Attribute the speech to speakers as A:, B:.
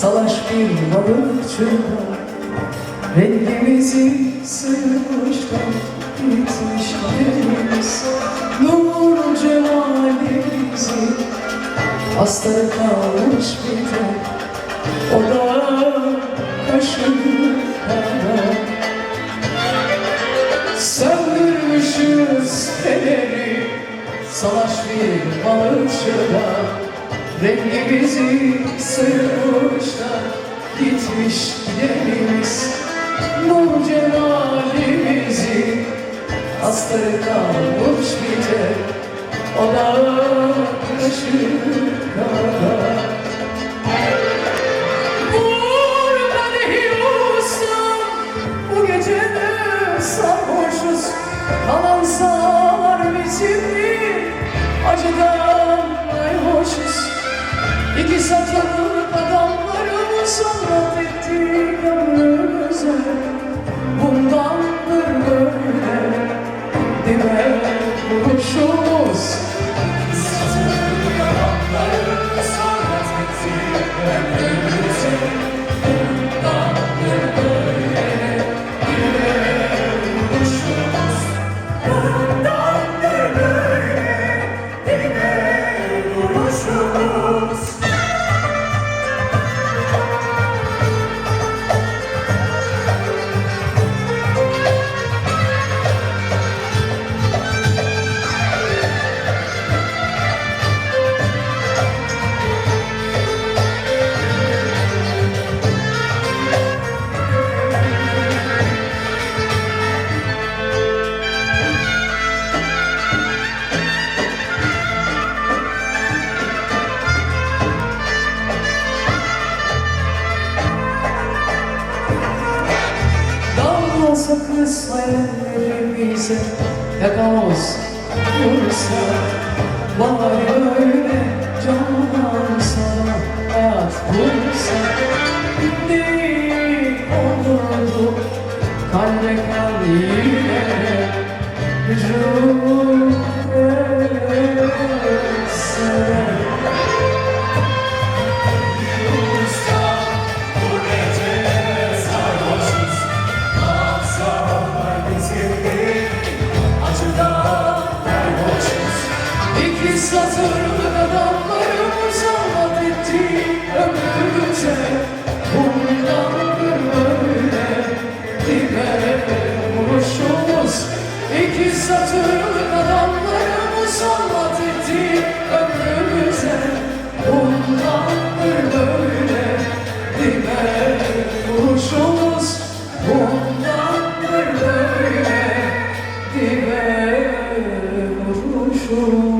A: Salaş bir balıkçıda Rengimizi sırmıştan Gitmiş deniz Nur cemalimizi Astarı kalmış bir tek. O da kaşın kadar Söndürmüşüz feneri Salaş bir balıkçıda Rengimizi sırmışlar Gitmiş deniz Nur cemalimizi Astarı kalmış bir tek O da kaşın kadar İki satırlık Dağılmasa kız hayallerimize Yakamoz vursa Bana öyle canan sana Hayat vursa Değil olurdu? Kalbe kal yine Biz satırlı adamlarımız anlat etti ömrümüze. Bundan ömrüne gider vuruşumuz İki satırlı adamlarımız anlat etti ömrümüze. Bundan ömrüne gider vuruşumuz Bundan ömrüne gider vuruşumuz.